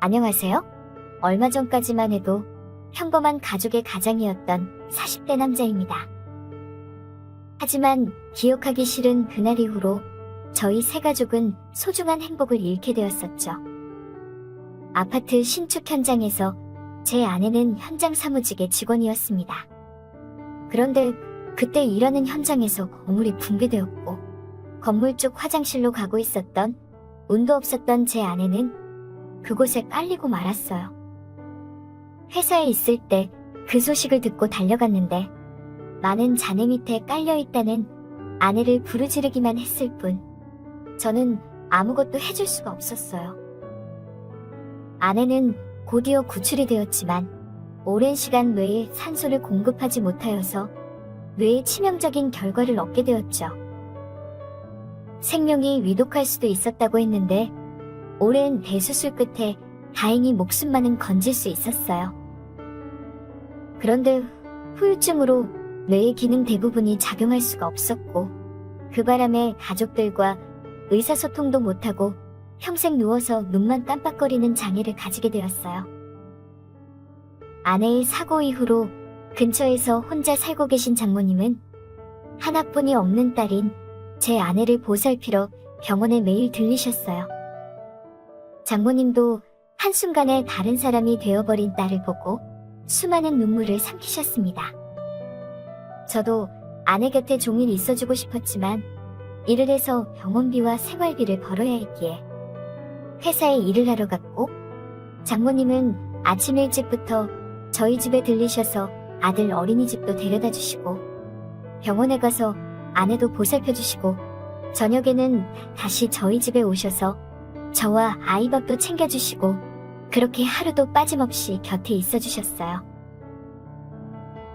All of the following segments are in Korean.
안녕하세요? 얼마 전까지만 해도 평범한 가족의 가장이었던 40대 남자입니다. 하지만 기억하기 싫은 그날 이후로 저희 세 가족은 소중한 행복을 잃게 되었었죠. 아파트 신축 현장에서 제 아내는 현장 사무직의 직원이었습니다. 그런데 그때 일하는 현장에서 건물이 붕괴되었고 건물 쪽 화장실로 가고 있었던 운도 없었던 제 아내는 그곳에 깔리고 말았어요. 회사에 있을 때 그 소식을 듣고 달려갔는데 많은 잔해 밑에 깔려 있다는 아내를 부르지르기만 했을 뿐 저는 아무것도 해줄 수가 없었어요. 아내는 곧이어 구출이 되었지만 오랜 시간 뇌에 산소를 공급하지 못하여서 뇌에 치명적인 결과를 얻게 되었죠. 생명이 위독할 수도 있었다고 했는데 오랜 대수술 끝에 다행히 목숨만은 건질 수 있었어요. 그런데 후유증으로 뇌의 기능 대부분이 작용할 수가 없었고 그 바람에 가족들과 의사소통도 못하고 평생 누워서 눈만 깜빡거리는 장애를 가지게 되었어요. 아내의 사고 이후로 근처에서 혼자 살고 계신 장모님은 하나뿐이 없는 딸인 제 아내를 보살피러 병원에 매일 들리셨어요. 장모님도 한순간에 다른 사람이 되어버린 딸을 보고 수많은 눈물을 삼키셨습니다. 저도 아내 곁에 종일 있어주고 싶었지만 일을 해서 병원비와 생활비를 벌어야 했기에 회사에 일을 하러 갔고 장모님은 아침 일찍부터 저희 집에 들리셔서 아들 어린이집도 데려다 주시고 병원에 가서 아내도 보살펴 주시고 저녁에는 다시 저희 집에 오셔서 저와 아이 밥도 챙겨주시고 그렇게 하루도 빠짐없이 곁에 있어 주셨어요.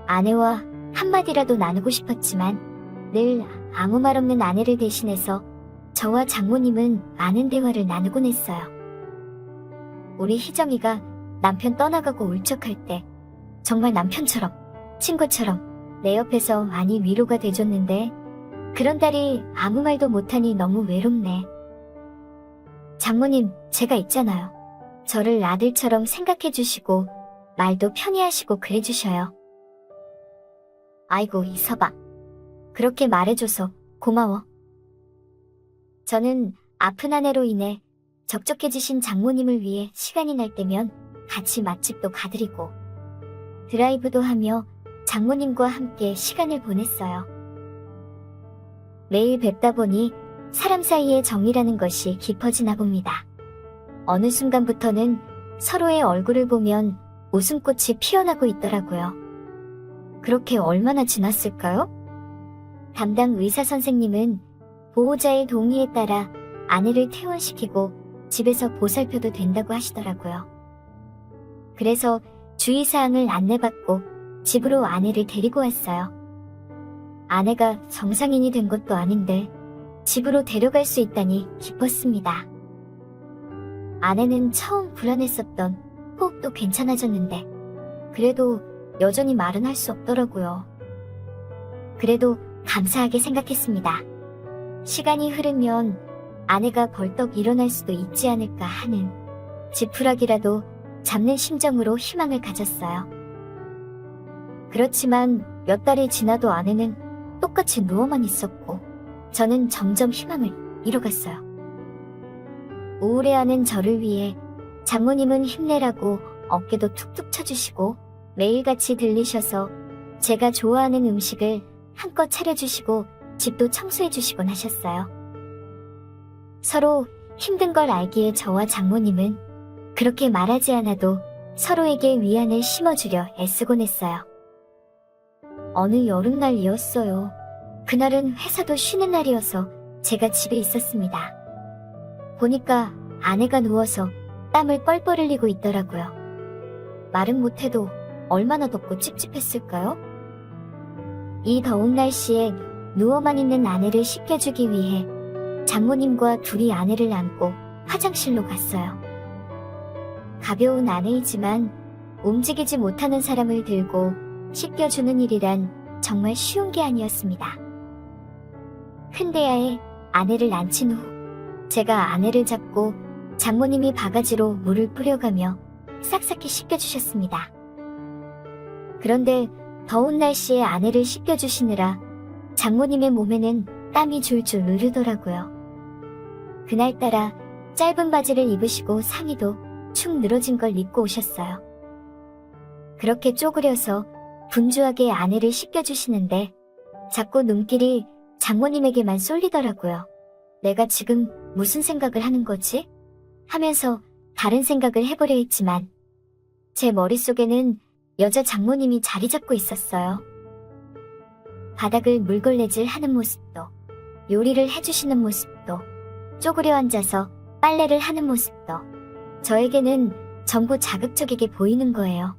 아내와 한마디라도 나누고 싶었지만 늘 아무 말 없는 아내를 대신해서 저와 장모님은 많은 대화를 나누곤 했어요. 우리 희정이가 남편 떠나가고 울적할 때 정말 남편처럼 친구처럼 내 옆에서 많이 위로가 돼줬는데 그런 딸이 아무 말도 못하니 너무 외롭네. 장모님, 제가 있잖아요. 저를 아들처럼 생각해 주시고 말도 편히 하시고 그래 주셔요. 아이고, 이서방. 그렇게 말해줘서 고마워. 저는 아픈 아내로 인해 적적해지신 장모님을 위해 시간이 날 때면 같이 맛집도 가드리고 드라이브도 하며 장모님과 함께 시간을 보냈어요. 매일 뵙다 보니 사람 사이의 정이라는 것이 깊어지나 봅니다. 어느 순간부터는 서로의 얼굴을 보면 웃음꽃이 피어나고 있더라고요. 그렇게 얼마나 지났을까요? 담당 의사 선생님은 보호자의 동의에 따라 아내를 퇴원시키고 집에서 보살펴도 된다고 하시더라고요. 그래서 주의사항을 안내받고 집으로 아내를 데리고 왔어요. 아내가 정상인이 된 것도 아닌데 집으로 데려갈 수 있다니 기뻤습니다. 아내는 처음 불안했었던 호흡도 괜찮아졌는데 그래도 여전히 말은 할 수 없더라고요. 그래도 감사하게 생각했습니다. 시간이 흐르면 아내가 벌떡 일어날 수도 있지 않을까 하는 지푸라기라도 잡는 심정으로 희망을 가졌어요. 그렇지만 몇 달이 지나도 아내는 똑같이 누워만 있었고 저는 점점 희망을 잃어갔어요. 우울해하는 저를 위해 장모님은 힘내라고 어깨도 툭툭 쳐주시고 매일같이 들리셔서 제가 좋아하는 음식을 한껏 차려주시고 집도 청소해주시곤 하셨어요. 서로 힘든 걸 알기에 저와 장모님은 그렇게 말하지 않아도 서로에게 위안을 심어주려 애쓰곤 했어요. 어느 여름날이었어요. 그날은 회사도 쉬는 날이어서 제가 집에 있었습니다. 보니까 아내가 누워서 땀을 뻘뻘 흘리고 있더라고요. 말은 못해도 얼마나 덥고 찝찝했을까요? 이 더운 날씨에 누워만 있는 아내를 씻겨주기 위해 장모님과 둘이 아내를 안고 화장실로 갔어요. 가벼운 아내이지만 움직이지 못하는 사람을 들고 씻겨주는 일이란 정말 쉬운 게 아니었습니다. 큰대야에 아내를 앉힌 후 제가 아내를 잡고 장모님이 바가지로 물을 뿌려가며 싹싹히 씻겨주셨습니다. 그런데 더운 날씨에 아내를 씻겨주시느라 장모님의 몸에는 땀이 줄줄 흐르더라고요. 그날따라 짧은 바지를 입으시고 상의도 축 늘어진 걸 입고 오셨어요. 그렇게 쪼그려서 분주하게 아내를 씻겨주시는데 자꾸 눈길이 장모님에게만 쏠리더라고요. 내가 지금 무슨 생각을 하는 거지? 하면서 다른 생각을 해보려 했지만 제 머릿속에는 여자 장모님이 자리 잡고 있었어요. 바닥을 물걸레질 하는 모습도, 요리를 해주시는 모습도, 쪼그려 앉아서 빨래를 하는 모습도, 저에게는 전부 자극적이게 보이는 거예요.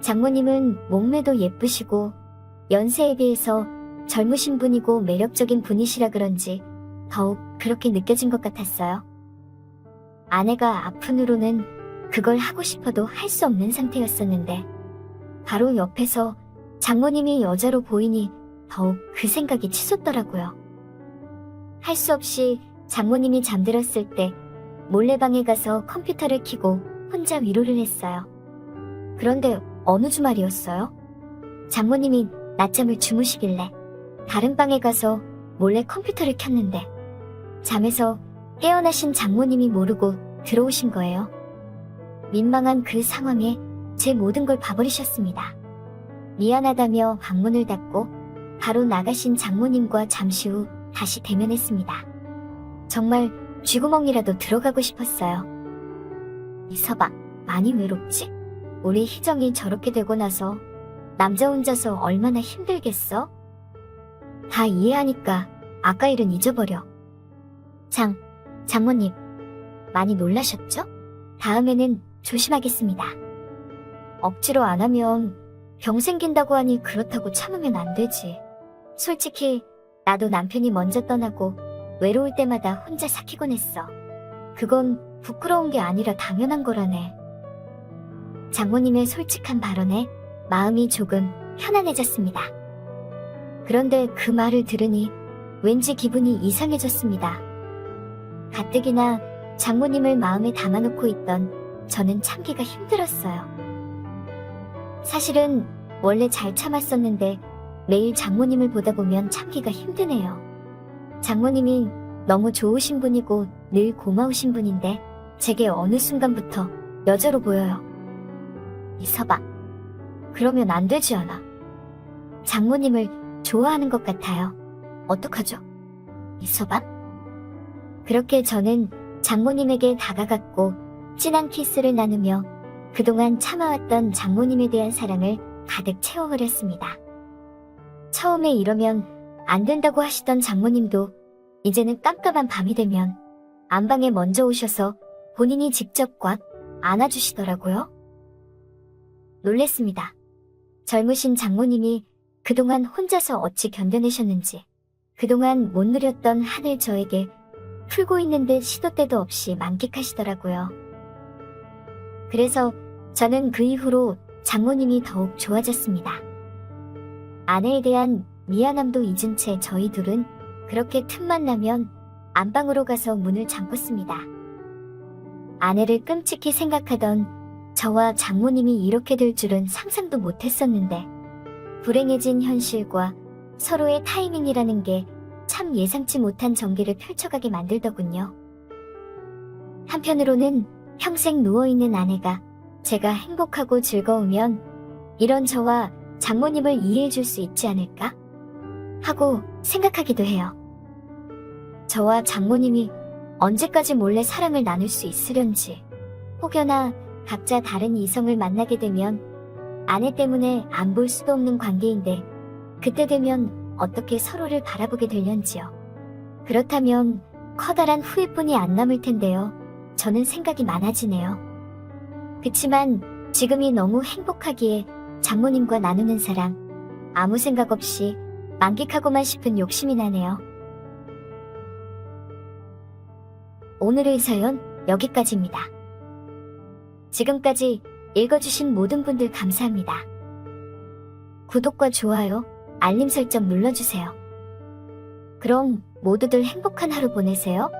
장모님은 몸매도 예쁘시고, 연세에 비해서 젊으신 분이고 매력적인 분이시라 그런지 더욱 그렇게 느껴진 것 같았어요. 아내가 아픈 후로는 그걸 하고 싶어도 할 수 없는 상태였었는데, 바로 옆에서 장모님이 여자로 보이니 더욱 그 생각이 치솟더라고요. 할 수 없이 장모님이 잠들었을 때 몰래 방에 가서 컴퓨터를 켜고 혼자 위로를 했어요. 그런데 어느 주말이었어요? 장모님이 낮잠을 주무시길래 다른 방에 가서 몰래 컴퓨터를 켰는데 잠에서 깨어나신 장모님이 모르고 들어오신 거예요. 민망한 그 상황에 제 모든 걸 봐버리셨습니다. 미안하다며 방문을 닫고 바로 나가신 장모님과 잠시 후 다시 대면했습니다. 정말 쥐구멍이라도 들어가고 싶었어요. 이서방, 많이 외롭지? 우리 희정이 저렇게 되고 나서 남자 혼자서 얼마나 힘들겠어? 다 이해하니까 아까 일은 잊어버려. 장, 장모님, 많이 놀라셨죠? 다음에는 조심하겠습니다. 억지로 안 하면 병 생긴다고 하니 그렇다고 참으면 안 되지. 솔직히 나도 남편이 먼저 떠나고 외로울 때마다 혼자 삭히곤 했어. 그건 부끄러운 게 아니라 당연한 거라네. 장모님의 솔직한 발언에 마음이 조금 편안해졌습니다. 그런데 그 말을 들으니 왠지 기분이 이상해졌습니다. 가뜩이나 장모님을 마음에 담아놓고 있던 저는 참기가 힘들었어요. 사실은 원래 잘 참았었는데 매일 장모님을 보다 보면 참기가 힘드네요. 장모님이 너무 좋으신 분이고 늘 고마우신 분인데 제게 어느 순간부터 여자로 보여요. 이서방, 그러면 안 되지 않아. 장모님을 좋아하는 것 같아요. 어떡하죠? 이서방? 그렇게 저는 장모님에게 다가갔고 진한 키스를 나누며 그동안 참아왔던 장모님에 대한 사랑을 가득 채워버렸습니다. 처음에 이러면 안 된다고 하시던 장모님도 이제는 깜깜한 밤이 되면 안방에 먼저 오셔서 본인이 직접 꽉 안아주시더라고요. 놀랬습니다. 젊으신 장모님이 그동안 혼자서 어찌 견뎌내셨는지, 그동안 못 누렸던 한을 저에게 풀고 있는 듯 시도 때도 없이 만끽하시더라고요. 그래서 저는 그 이후로 장모님이 더욱 좋아졌습니다. 아내에 대한 미안함도 잊은 채 저희 둘은 그렇게 틈만 나면 안방으로 가서 문을 잠궜습니다. 아내를 끔찍히 생각하던 저와 장모님이 이렇게 될 줄은 상상도 못했었는데 불행해진 현실과 서로의 타이밍이라는 게 참 예상치 못한 전개를 펼쳐가게 만들더군요. 한편으로는 평생 누워있는 아내가 제가 행복하고 즐거우면 이런 저와 장모님을 이해해줄 수 있지 않을까? 하고 생각하기도 해요. 저와 장모님이 언제까지 몰래 사랑을 나눌 수 있으련지, 혹여나 각자 다른 이성을 만나게 되면 아내 때문에 안 볼 수도 없는 관계인데, 그때 되면 어떻게 서로를 바라보게 될련지요. 그렇다면 커다란 후회뿐이 안 남을 텐데요. 저는 생각이 많아지네요. 그치만 지금이 너무 행복하기에 장모님과 나누는 사랑, 아무 생각 없이 만끽하고만 싶은 욕심이 나네요. 오늘의 사연 여기까지입니다. 지금까지 읽어주신 모든 분들 감사합니다. 구독과 좋아요, 알림 설정 눌러주세요. 그럼 모두들 행복한 하루 보내세요.